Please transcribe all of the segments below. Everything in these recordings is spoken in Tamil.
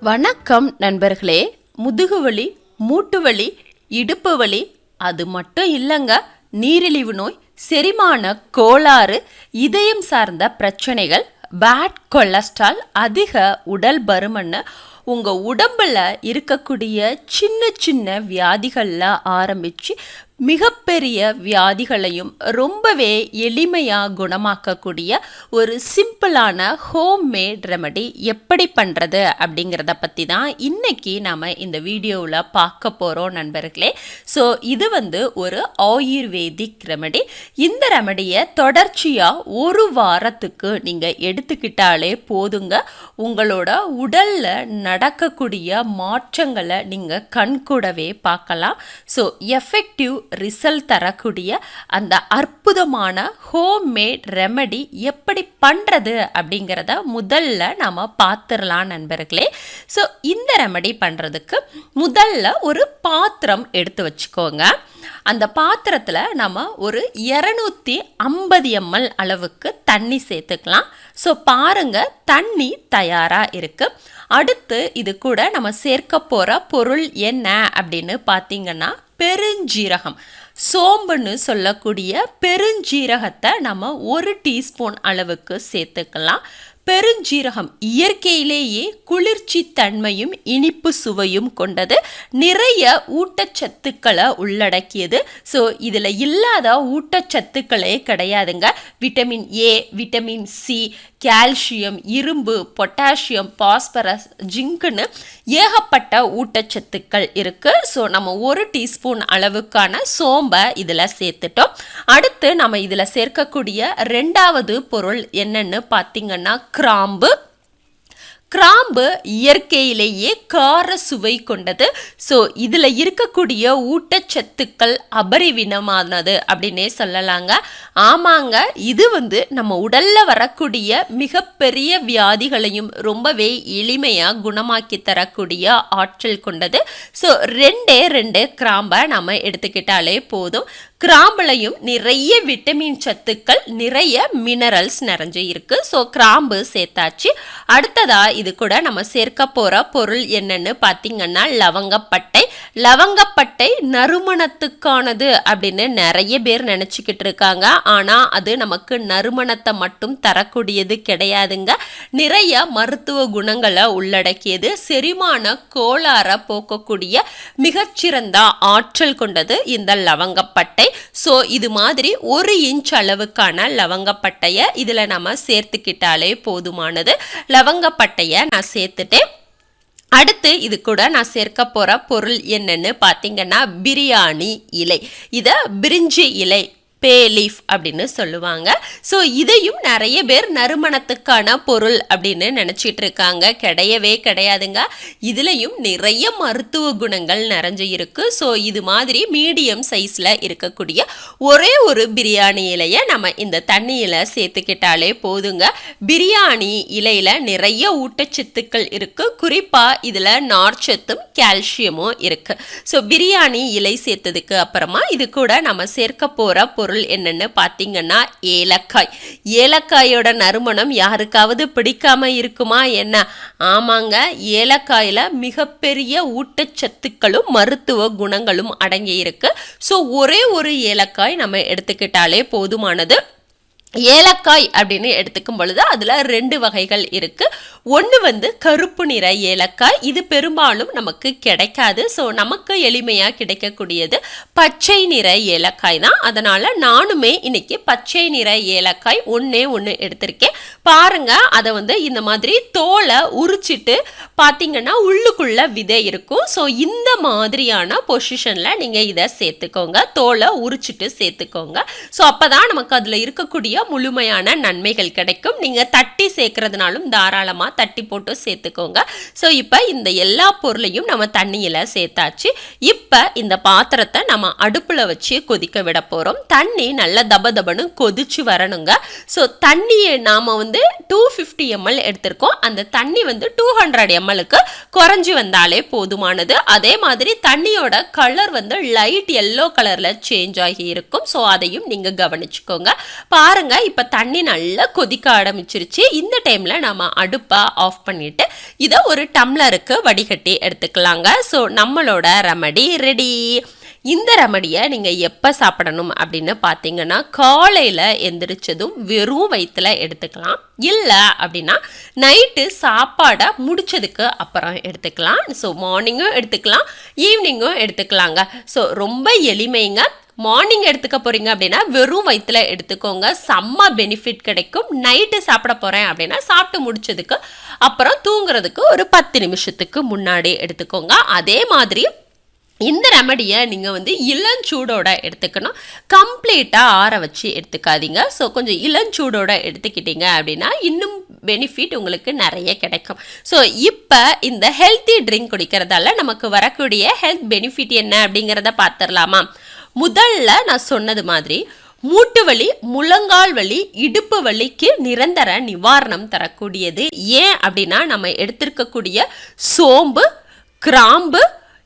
வணக்கம் நண்பர்களே. முதுகுவலி மூட்டு வலி இடுப்பு வலி அது மட்டும் இல்லைங்க. நீரிழிவு நோய் செரிமான கோளாறு இதயம் சார்ந்த பிரச்சனைகள் பேட் கொலஸ்ட்ரால் அதிக உடல் பருமன்னு உங்கள் உடம்பில் இருக்கக்கூடிய சின்ன சின்ன வியாதிகளில் ஆரம்பித்து மிகப்பெரிய வியாதிகளையும் ரொம்பவே எளிமையாக குணமாக்கக்கூடிய ஒரு சிம்பிளான ஹோம் மேட் ரெமடி எப்படி பண்ணுறது அப்படிங்கிறத பற்றி தான் இன்னைக்கு நாம் இந்த வீடியோவில் பார்க்க போகிறோம் நண்பர்களே. ஸோ இது வந்து ஒரு ஆயுர்வேதிக் ரெமடி. இந்த ரெமடியை தொடர்ச்சியாக ஒரு வாரத்துக்கு நீங்கள் எடுத்துக்கிட்டாலே போதுங்க. உங்களோட உடலில் நடக்கக்கூடிய மாற்றங்களை நீங்கள் கண்கூடவே பார்க்கலாம். ஸோ எஃபெக்டிவ் ரிசல்ட் தரக்கூடிய அந்த அற்புதமான ஹோம் மேட் ரெமடி எப்படி பண்ணுறது அப்படிங்கிறத முதல்ல நாம் பார்த்துடலாம் நண்பர்களே. ஸோ இந்த ரெமடி பண்ணுறதுக்கு முதல்ல ஒரு பாத்திரம் எடுத்து வச்சுக்கோங்க. அந்த பாத்திரத்தில் நம்ம ஒரு இரநூத்தி ஐம்பது எம்எல் அளவுக்கு தண்ணி சேர்த்துக்கலாம். ஸோ பாருங்கள் தண்ணி தயாராக இருக்குது அடுத்து இது கூட நம்ம சேர்க்க போகிற பொருள் என்ன அப்படின்னு பார்த்தீங்கன்னா பெருஞ்சீரகம். சோம்புன்னு சொல்லக்கூடிய பெருஞ்சீரகத்தை நம்ம ஒரு டீஸ்பூன் அளவுக்கு சேர்த்துக்கலாம். பெருஞ்சீரகம் இயற்கையிலேயே குளிர்ச்சி தன்மையும் இனிப்பு சுவையும் கொண்டது. நிறைய ஊட்டச்சத்துக்களை உள்ளடக்கியது. ஸோ இதில் இல்லாத ஊட்டச்சத்துக்களே கிடையாதுங்க. Vitamin A vitamin C calcium இரும்பு பொட்டாசியம் பாஸ்பரஸ் ஜிங்க்னு ஏகப்பட்ட ஊட்டச்சத்துக்கள் இருக்குது ஸோ நம்ம ஒரு டீஸ்பூன் அளவுக்கான சோம்பை இதில் சேர்த்துட்டோம். அடுத்து நம்ம இதில் சேர்க்கக்கூடிய ரெண்டாவது பொருள் என்னென்னு பார்த்திங்கன்னா கிராம்பு. கிராம்பு இயற்கையிலேயே கார சுவை கொண்டது. ஸோ இதில் இருக்கக்கூடிய ஊட்டச்சத்துக்கள் அபரிவினமானது அப்படின்னே சொல்லலாங்க. ஆமாங்க இது வந்து நம்ம உடலில் வரக்கூடிய மிகப்பெரிய வியாதிகளையும் ரொம்பவே எளிமையாக குணமாக்கி தரக்கூடிய ஆற்றல் கொண்டது. ஸோ ரெண்டே ரெண்டு கிராம்பை நம்ம எடுத்துக்கிட்டாலே போதும். கிராம்புலையும் நிறைய விட்டமின் சத்துக்கள் நிறைய மினரல்ஸ் நிறைஞ்சு இருக்கு. ஸோ கிராம்பு சேர்த்தாச்சு. அடுத்ததா இது கூட நம்ம சேர்க்க போற பொருள் என்னன்னு பார்த்தீங்கன்னா லவங்கப்பட்டை. லவங்கப்பட்டை நறுமணத்துக்கானது அப்படின்னு நிறைய பேர் நினச்சிக்கிட்டு இருக்காங்க. ஆனால் அது நமக்கு நறுமணத்தை மட்டும் தரக்கூடியது கிடையாதுங்க. நிறைய மருத்துவ குணங்களை உள்ளடக்கியது. செரிமான கோளாற போக்கக்கூடிய மிகச்சிறந்த ஆற்றல் கொண்டது இந்த லவங்கப்பட்டை. ஸோ இது மாதிரி ஒரு இன்ச் அளவுக்கான லவங்கப்பட்டையை இதில் நம்ம சேர்த்துக்கிட்டாலே போதுமானது. லவங்கப்பட்டையை நான் சேர்த்துட்டேன். அடுத்து இது கூட நான் சேர்க்க போகிற பொருள் என்னன்னு பார்த்தீங்கன்னா பிரியாணி இலை. இதை பிரிஞ்சி இலை பே லீஃப் அப்படின்னு சொல்லுவாங்க. ஸோ இதையும் நிறைய பேர் நறுமணத்துக்கான பொருள் அப்படின்னு நினச்சிட்டு இருக்காங்க கிடையவே கிடையாதுங்க. இதுலேயும் நிறைய மருத்துவ குணங்கள் நிறைஞ்சு இருக்கு. ஸோ இது மாதிரி மீடியம் சைஸில் இருக்கக்கூடிய ஒரே ஒரு பிரியாணி இலையை நம்ம இந்த தண்ணியில் சேர்த்துக்கிட்டாலே போதுங்க. பிரியாணி இலையில் நிறைய ஊட்டச்சத்துக்கள் இருக்குது குறிப்பாக இதில் நார்ச்சத்தும் கால்சியமும் இருக்குது ஸோ பிரியாணி இலை சேர்த்ததுக்கு அப்புறமா இது கூட நம்ம சேர்க்க போகிற பொருள் பொருள் என்னன்னு பார்த்தீங்கன்னா ஏலக்காய். ஏலக்காயோட நறுமணம் யாருக்காவது பிடிக்காம இருக்குமா என்ன? ஆமாங்க ஏலக்காயில் மிகப்பெரிய ஊட்டச்சத்துக்களும் மருத்துவ குணங்களும் அடங்கி இருக்கு ஸோ ஒரே ஒரு ஏலக்காய் நம்ம எடுத்துக்கிட்டாலே போதுமானது. ஏலக்காய் அப்படின்னு எடுத்துக்கும் பொழுது அதில் ரெண்டு வகைகள் இருக்குது ஒன்று வந்து கருப்பு நிற ஏலக்காய். இது பெரும்பாலும் நமக்கு கிடைக்காது. ஸோ நமக்கு எளிமையாக கிடைக்கக்கூடியது பச்சை நிற ஏலக்காய் தான். அதனால் நானுமே இன்னைக்கு பச்சை நிற ஏலக்காய் ஒன்றே ஒன்று எடுத்திருக்கேன். பாருங்க அதை வந்து இந்த மாதிரி தோலை உரிச்சிட்டு பார்த்தீங்கன்னா உள்ளுக்குள்ள விதை இருக்கும். ஸோ இந்த மாதிரியான பொசிஷனில் நீங்கள் இதை சேர்த்துக்கோங்க. தோலை உரிச்சிட்டு சேர்த்துக்கோங்க. ஸோ அப்போ தான் நமக்கு அதில் இருக்கக்கூடிய முழுமையான நன்மைகள் கிடைக்கும். நீங்கள் தட்டி சேர்க்கறதுனாலும் தாராளமாக தட்டி போட்டு சேர்த்துக்கோங்க. ஸோ இப்போ இந்த எல்லா பொருளையும் நம்ம தண்ணியில் சேர்த்தாச்சு. இப்போ இந்த பாத்திரத்தை நம்ம அடுப்பில் வச்சு கொதிக்க விட போகிறோம் தண்ணி நல்ல தப தபன்னு கொதிச்சு வரணுங்க. ஸோ தண்ணியை நாம் வந்து டூ ஃபிஃப்டி எம்எல் எடுத்திருக்கோம். அந்த தண்ணி வந்து டூ ஹண்ட்ரட் எம்எலுக்கு குறைஞ்சி வந்தாலே போதுமானது. அதே மாதிரி தண்ணியோட கலர் வந்து லைட் எல்லோ கலரில் சேஞ்ச் ஆகி இருக்கும். ஸோ அதையும் நீங்கள் கவனிச்சுக்கோங்க. பாருங்க பாருங்க இப்போ தண்ணி நல்லா கொதிக்க ஆரம்பிச்சிருச்சு. இந்த டைமில் நம்ம அடுப்பை ஆஃப் பண்ணிட்டு இதை ஒரு டம்ளருக்கு வடிகட்டி எடுத்துக்கலாங்க. ஸோ நம்மளோட ரெமடி ரெடி இந்த ரெமடியை நீங்கள் எப்போ சாப்பிடணும் அப்படின்னு பார்த்தீங்கன்னா காலையில் எந்திரிச்சதும் வெறும் வயிற்றுல எடுத்துக்கலாம். இல்லை அப்படின்னா நைட்டு சாப்பாடை முடிச்சதுக்கு அப்புறம் எடுத்துக்கலாம். ஸோ மார்னிங்கும் எடுத்துக்கலாம் ஈவினிங்கும் எடுத்துக்கலாங்க. ஸோ ரொம்ப எளிமைங்க. மார்னிங் எடுத்துக்க போகிறீங்க அப்படின்னா வெறும் வயிற்றுல எடுத்துக்கோங்க. செம்ம பெனிஃபிட் கிடைக்கும். நைட்டு சாப்பிட போகிறேன் அப்படின்னா சாப்பிட்டு முடிச்சதுக்கு அப்புறம் தூங்குறதுக்கு ஒரு பத்து நிமிஷத்துக்கு முன்னாடி எடுத்துக்கோங்க. அதே மாதிரி இந்த ரெமடியை நீங்கள் வந்து இளஞ்சூடோட எடுத்துக்கணும். கம்ப்ளீட்டாக ஆற வச்சு எடுத்துக்காதீங்க. ஸோ கொஞ்சம் இளஞ்சூடோட எடுத்துக்கிட்டீங்க அப்படின்னா இன்னும் பெனிஃபிட் உங்களுக்கு நிறைய கிடைக்கும். ஸோ இப்போ இந்த ஹெல்த்தி ட்ரிங்க் குடிக்கிறதால நமக்கு வரக்கூடிய ஹெல்த் பெனிஃபிட் என்ன அப்படிங்கிறத பார்த்துடலாமா? முதல்ல நான் சொன்னது மாதிரி மூட்டு வலி முழங்கால் வலி இடுப்பு வலிக்கு நிரந்தர நிவாரணம் தரக்கூடியது. ஏன் அப்படின்னா நம்ம எடுத்திருக்கக்கூடிய சோம்பு கிராம்பு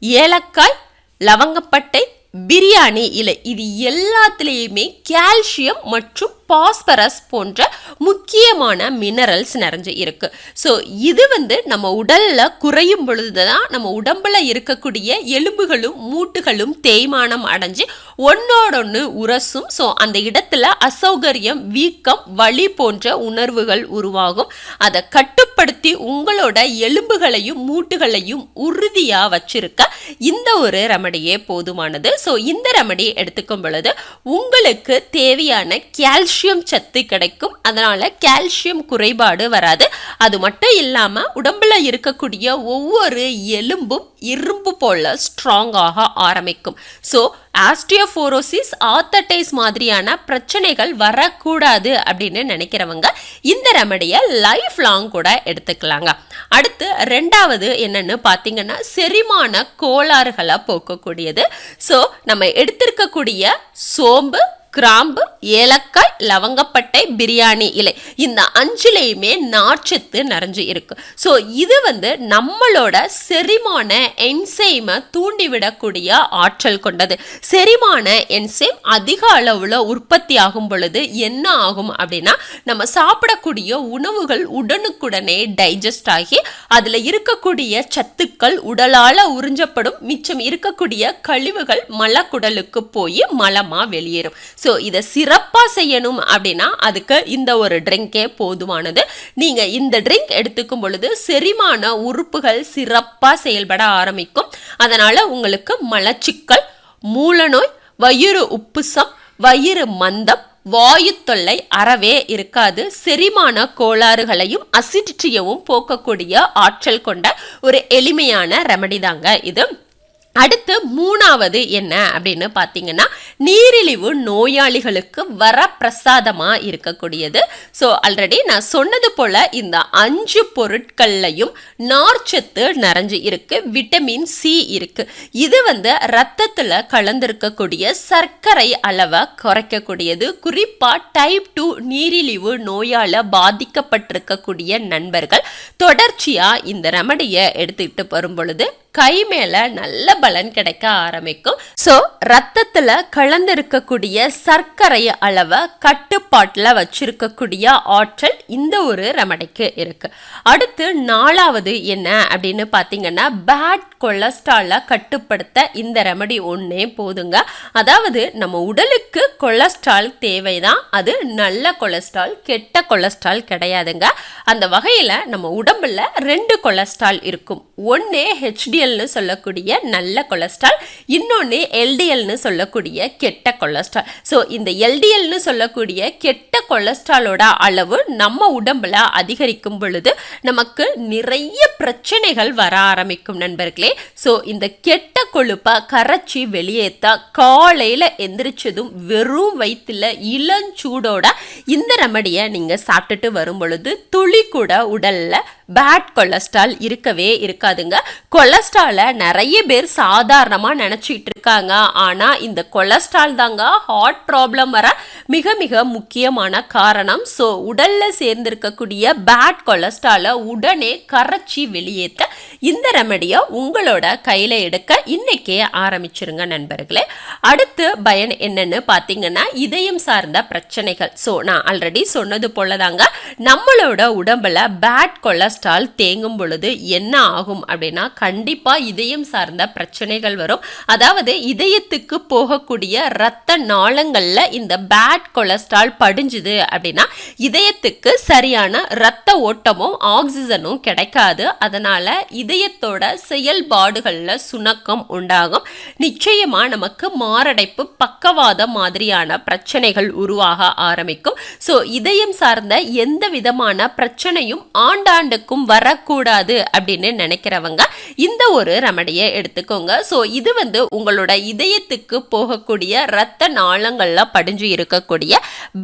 ஏலக்காய் லவங்கப்பட்டை பிரியாணி இலை. இது எல்லாத்துலேயுமே கால்சியம் மற்றும் பாஸ்பரஸ் போன்ற முக்கியமான மினரல்ஸ் நிறைஞ்சு இருக்கு. ஸோ இது வந்து நம்ம உடல்ல குறையும் பொழுது தான் நம்ம உடம்புல இருக்கக்கூடிய எலும்புகளும் மூட்டுகளும் தேய்மானம் அடைஞ்சு ஒன்னோடொன்று உரசும். ஸோ அந்த இடத்துல அசௌகரியம் வீக்கம் வலி போன்ற உணர்வுகள் உருவாகும். அதை கட்டுப்படுத்தி உங்களோட எலும்புகளையும் மூட்டுகளையும் உறுதியாக வச்சிருக்க இந்த ஒரு ரெமடியே போதுமானது. ஸோ இந்த ரெமடி எடுத்துக்கும் பொழுது உங்களுக்கு தேவையான கேல்சியம் சத்து கிடைக்கும். அதனால் கால்சியம் குறைபாடு வராது. அது மட்டும் இல்லாமல் உடம்பில் இருக்கக்கூடிய ஒவ்வொரு எலும்பும் இரும்பு போல ஸ்ட்ராங்காக ஆரம்பிக்கும். ஸோ ஆஸ்டியோஃபோரோசிஸ் ஆத்தடைஸ் மாதிரியான பிரச்சனைகள் வரக்கூடாது அப்படின்னு நினைக்கிறவங்க இந்த ரெமடியை லைஃப் லாங் கூட எடுத்துக்கலாங்க. அடுத்து ரெண்டாவது என்னன்னு பார்த்தீங்கன்னா செரிமான கோளாறுகளை போக்கக்கூடியது. ஸோ நம்ம எடுத்திருக்கக்கூடிய சோம்பு கிராம்பு ஏலக்காய் லவங்கப்பட்டை பிரியாணி இலை. இந்த அஞ்சுலேயுமே நார்ச்சத்து நிறைஞ்சு இருக்கு. ஸோ இது வந்து நம்மளோட செரிமான என்சைமை தூண்டிவிடக்கூடிய ஆற்றல் கொண்டது. செரிமான என்சைம் அதிக அளவில் உற்பத்தி ஆகும் பொழுது என்ன ஆகும் அப்படின்னா நம்ம சாப்பிடக்கூடிய உணவுகள் உடனுக்குடனே டைஜஸ்ட் ஆகி அதில் இருக்கக்கூடிய சத்துக்கள் உடலால் உறிஞ்சப்படும். மிச்சம் இருக்கக்கூடிய கழிவுகள் மலக்குடலுக்கு போய் மலமாக வெளியேறும். ஸோ இதை சிறப்பாக செய்யணும் அப்படின்னா அதுக்கு இந்த ஒரு ட்ரிங்கே போதுமானது. நீங்கள் இந்த ட்ரிங்க் எடுத்துக்கும் பொழுது செரிமான உறுப்புகள் சிறப்பாக செயல்பட ஆரம்பிக்கும். அதனால் உங்களுக்கு மலச்சிக்கல் மூலநோய் வயிறு உப்புசம் வயிறு மந்தம் வாயு தொல்லை அறவே இருக்காது. செரிமான கோளாறுகளையும் அசிடிட்டியவும் போக்கக்கூடிய ஆற்றல் கொண்ட ஒரு எளிமையான ரெமடி தாங்க இது. அடுத்து மூணாவது என்ன அப்படின்னு பார்த்தீங்கன்னா நீரிழிவு நோயாளிகளுக்கு வரப்பிரசாதமாக இருக்கக்கூடியது. ஸோ ஆல்ரெடி நான் சொன்னது போல் இந்த அஞ்சு பொருட்கள்லையும் நார்ச்சத்து நிறைஞ்சு இருக்கு விட்டமின் சி இருக்கு. இது வந்து ரத்தத்தில் கலந்திருக்கக்கூடிய சர்க்கரை அளவை குறைக்கக்கூடியது. குறிப்பாக டைப் டூ நீரிழிவு நோயால் பாதிக்கப்பட்டிருக்கக்கூடிய நண்பர்கள் தொடர்ச்சியாக இந்த ரெமடியை எடுத்துக்கிட்டு வரும் பொழுது கை மேல நல்ல பலன் கிடைக்க ஆரம்பிக்கும். ஸோ ரத்தத்துல கலந்திருக்கக்கூடிய சர்க்கரை அளவை கட்டுப்பாட்டில் வச்சிருக்கக்கூடிய ஆற்றல் இந்த ஒரு ரெமடிக்கு இருக்கு. அடுத்து நாலாவது என்ன அப்படின்னு பார்த்தீங்கன்னா பேட் கொலஸ்ட்ராலை கட்டுப்படுத்த இந்த ரெமடி ஒன்றே போதுங்க. அதாவது நம்ம உடலுக்கு கொலஸ்ட்ரால் தேவைதான். அது நல்ல கொலஸ்ட்ரால் கெட்ட கொலஸ்ட்ரால் கிடையாதுங்க. அந்த வகையில் நம்ம உடம்புல ரெண்டு கொலஸ்ட்ரால் இருக்கும். ஒன்று ஹெச்டிஎல்னு சொல்லக்கூடிய நல்ல கொலஸ்ட்ரால் இன்னொன்று எல்டிஎல்னு சொல்லக்கூடிய கெட்ட கொலஸ்ட்ரால். ஸோ இந்த எல்டிஎல்னு சொல்லக்கூடிய கெட்ட கொலஸ்ட்ராலோட அளவு நம்ம உடம்புல அதிகரிக்கும் பொழுது நமக்கு நிறைய பிரச்சனைகள் வர ஆரம்பிக்கும் நண்பர்களே. ஸோ இந்த கெட்ட கொழுப்பை கரைச்சி வெளியேற்ற காலையில் எந்திரிச்சதும் வெறும் வயிற்றுல இளஞ்சூடோட இந்த ரெமடியை நீங்கள் சாப்பிட்டுட்டு வரும் பொழுது துளி கூட உடலில் பேட் கொலஸ்ட்ரால் இருக்கவே இருக்காதுங்க. கொலஸ்ட்ராலை நிறைய பேர் சாதாரணமாக நினச்சிட்டு இருக்காங்க. ஆனால் இந்த கொலஸ்ட்ரால் தாங்க ஹார்ட் ப்ராப்ளம் வர மிக மிக முக்கியமான காரணம். ஸோ உடலில் சேர்ந்திருக்கக்கூடிய பேட் கொலஸ்ட்ராலை உடனே கரைச்சி வெளியேற்ற இந்த ரெமடியை உங்களோட கையில் எடுக்க இன்னைக்கே ஆரம்பிச்சிருங்க நண்பர்களே. அடுத்து பயன் என்னன்னு பார்த்தீங்கன்னா இதயம் சார்ந்த பிரச்சனைகள். ஸோ நான் ஆல்ரெடி சொன்னது போல தாங்க நம்மளோட உடம்புல பேட் கொலஸ்ட்ரால் தேங்கும் பொழுது என்ன ஆகும் அப்படின்னா கண்டிப்பாக இதயம் சார்ந்த பிரச்சனைகள் வரும். அதாவது இதயத்துக்கு போகக்கூடிய இரத்த நாளங்களில் இந்த பேட் கொலஸ்ட்ரால் படிஞ்சுது அப்படின்னா இதயத்துக்கு சரியான இரத்த ஓட்டமும் ஆக்சிஜனும் கிடைக்காது. அதனால இதயத்தோட செயல்பாடுகளில் சுணக்கம் உண்டாகும். நிச்சயமா நமக்கு மாரடைப்பு பக்கவாதம் மாதிரியான பிரச்சனைகள் உருவாக ஆரம்பிக்கும். ஸோ இதயம் சார்ந்த எந்த விதமான பிரச்சனையும் ஆண்டாண்டுக்கும் வரக்கூடாது அப்படின்னு நினைக்கிறவங்க இந்த ஒரு ரெமடியை எடுத்துக்கோங்க. ஸோ இது வந்து உங்களோட இதயத்துக்கு போகக்கூடிய ரத்த நாளங்களில் படிஞ்சு இருக்கக்கூடிய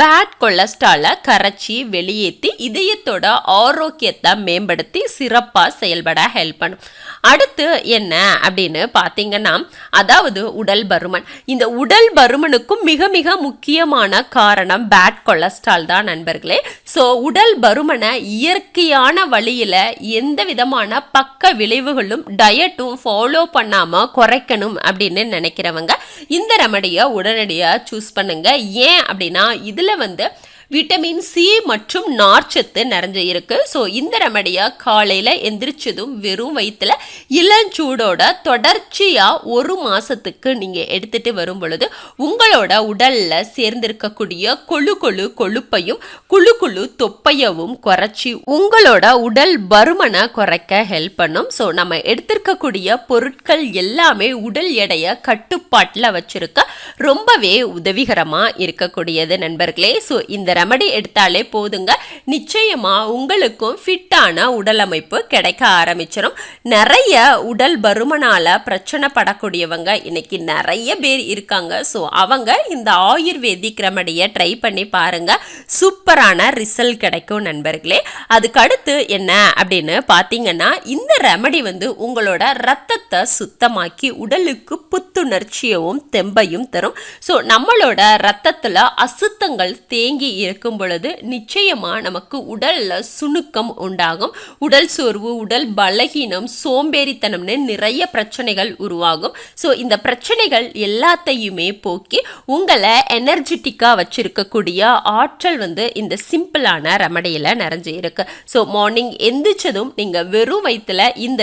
பேட் கொலஸ்ட்ராலை கரைச்சி வெளியேற்றி இதயத்தோட ஆரோக்கியத்தை மேம்படுத்தி சிறப்பாக செயல்பட ஹெல்ப் பண்ணும். அடுத்து என்ன அப்படின்னு பார்த்தீங்கன்னா அதாவது உடல் பருமன். இந்த உடல் பருமனுக்கும் மிக மிக முக்கியமான காரணம் பேட் கொலஸ்ட்ரால் தான் நண்பர்களே. ஸோ உடல் பருமனை இயற்கையான வழி வழியில் எந்த விதமான பக்க விளைவுகளும் டயட்டும் ஃபாலோ பண்ணாமல் குறைக்கணும் அப்படின்னு நினைக்கிறவங்க இந்த ரெமடியை உடனடியாக சூஸ் பண்ணுங்க. ஏன் அப்படின்னா இதில் வந்து விட்டமின் சி மற்றும் நார்ச்சத்து நிறைஞ்சு இருக்கு. ஸோ இந்த ரெமடியை காலையில் எந்திரிச்சதும் வெறும் வயிற்றுல இளஞ்சூடோட தொடர்ச்சியாக ஒரு மாதத்துக்கு நீங்கள் எடுத்துட்டு வரும் பொழுது உங்களோட உடலில் சேர்ந்திருக்கக்கூடிய கொழு கொழு கொழுப்பையும் குழு குழு தொப்பையவும் குறைச்சி உங்களோட உடல் பருமனை குறைக்க ஹெல்ப் பண்ணும். ஸோ நம்ம எடுத்திருக்கக்கூடிய பொருட்கள் எல்லாமே உடல் எடையை கட்டுப்பாட்டில் வச்சுருக்க ரொம்பவே உதவிகரமாக இருக்கக்கூடியது நண்பர்களே. ஸோ இந்த ரெமடி எடுத்தாலே போதுங்க. நிச்சயமாக உங்களுக்கும் ஃபிட்டான உடல் அமைப்பு கிடைக்க ஆரம்பிச்சிடும் நிறைய உடல் பருமனால் பிரச்சனை படக்கூடியவங்க இன்னைக்கு நிறைய பேர் இருக்காங்க. ஸோ அவங்க இந்த ஆயுர்வேதிக் ரெமடியை ட்ரை பண்ணி பாருங்க. சூப்பரான ரிசல்ட் கிடைக்கும் நண்பர்களே. அதுக்கு அடுத்து என்ன அப்படின்னு பார்த்தீங்கன்னா இந்த ரெமடி வந்து உங்களோட ரத்தத்தை சுத்தமாக்கி உடலுக்கு புத்துணர்ச்சியவும் தெம்பையும் தரும். ஸோ நம்மளோட ரத்தத்தில் அசுத்தங்கள் தேங்கி இருக்கும் பொழுது நிச்சயமா நமக்கு உடலில் சுணுக்கம் உண்டாகும். உடல் சோர்வு உடல் பலகீனம் சோம்பேறித்தனம்னு நிறைய பிரச்சனைகள் உருவாகும். ஸோ இந்த பிரச்சனைகள் எல்லாத்தையுமே போக்கி உங்களை எனர்ஜெட்டிக்காக வச்சிருக்கக்கூடிய ஆற்றல் வந்து இந்த சிம்பிளான ரெமடியில் நிறைஞ்சு இருக்கு. ஸோ மார்னிங் எந்திரிச்சதும் நீங்கள் வெறும் வயிற்றுல இந்த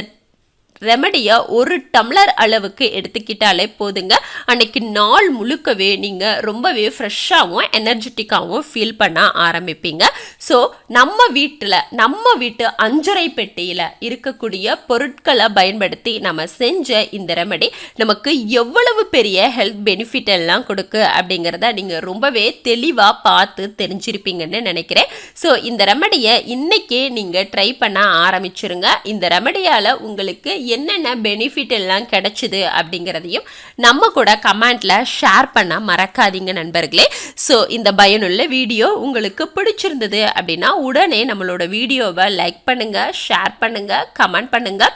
ரெமடியை ஒரு டம்ளர் அளவுக்கு எடுத்துக்கிட்டாலே போதுங்க. அன்னைக்கு நாள் முழுக்கவே நீங்கள் ரொம்பவே ஃப்ரெஷ்ஷாகவும் எனர்ஜெட்டிக்காகவும் ஃபீல் பண்ண ஆரம்பிப்பீங்க. ஸோ நம்ம வீட்டில் நம்ம வீட்டு அஞ்சரை பெட்டியில் இருக்கக்கூடிய பொருட்களை பயன்படுத்தி நம்ம செஞ்ச இந்த ரெமடி நமக்கு எவ்வளவு பெரிய ஹெல்த் பெனிஃபிட் எல்லாம் கொடுக்கு அப்படிங்கிறத நீங்கள் ரொம்பவே தெளிவாக பார்த்து தெரிஞ்சிருப்பீங்கன்னு நினைக்கிறேன். ஸோ இந்த ரெமடியை இன்னைக்கே நீங்கள் ட்ரை பண்ண ஆரம்பிச்சிருங்க. இந்த ரெமடியால் உங்களுக்கு என்னென்ன பெனிஃபிட் எல்லாம் கிடைச்சிது அப்படிங்கிறதையும் நம்ம கூட கமெண்டில் ஷேர் பண்ண மறக்காதீங்க நண்பர்களே. ஸோ இந்த பயனுள்ள வீடியோ உங்களுக்கு பிடிச்சிருந்தது அப்படின்னா உடனே நம்மளோட வீடியோவை லைக் பண்ணுங்கள் ஷேர் பண்ணுங்கள் கமெண்ட் பண்ணுங்கள்